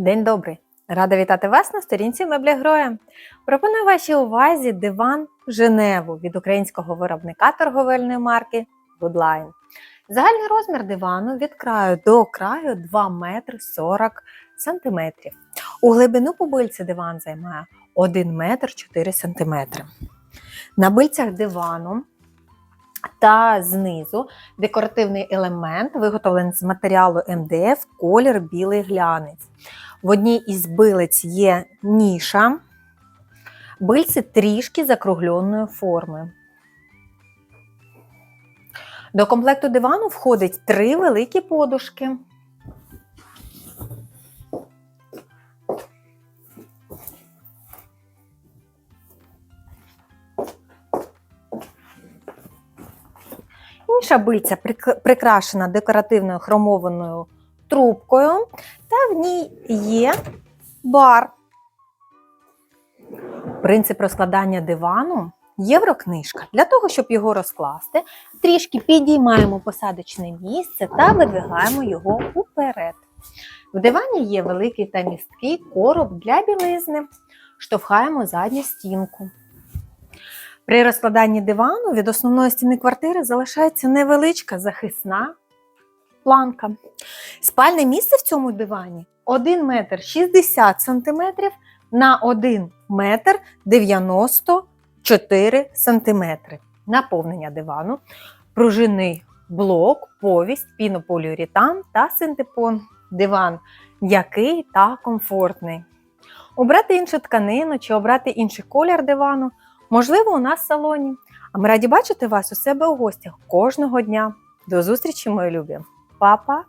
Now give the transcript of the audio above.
День добрий! Рада вітати вас на сторінці меблі Гроя. Пропоную вашій увазі диван Женеву від українського виробника торговельної марки Woodline. Загальний розмір дивану від краю до краю 2 метри 40 сантиметрів. У глибину по бильці диван займає 1 метр 4 сантиметри. На бильцях дивану та знизу декоративний елемент, виготовлений з матеріалу МДФ, колір білий глянець. В одній із билиць є ніша, бильці трішки закругленої форми. До комплекту дивану входить три великі подушки. Інша бильця прик- прикрашена декоративною хромованою трубкою, та в ній є бар. Принцип розкладання дивану єврокнижка. Для того, щоб його розкласти, трішки підіймаємо посадочне місце та видвигаємо його уперед. В дивані є великий та місткий короб для білизни. Штовхаємо задню стінку. При розкладанні дивану від основної стіни квартири залишається невеличка захисна планка. Спальне місце в цьому дивані 1 метр 60 сантиметрів на 1 метр 94 сантиметри. Наповнення дивану, пружинний блок, повість, пінополіуретан та синтепон. Диван м'який та комфортний. Обрати іншу тканину чи обрати інший колір дивану можливо у нас в салоні. А ми раді бачити вас у себе у гостях кожного дня. До зустрічі, мої любі! Па-па!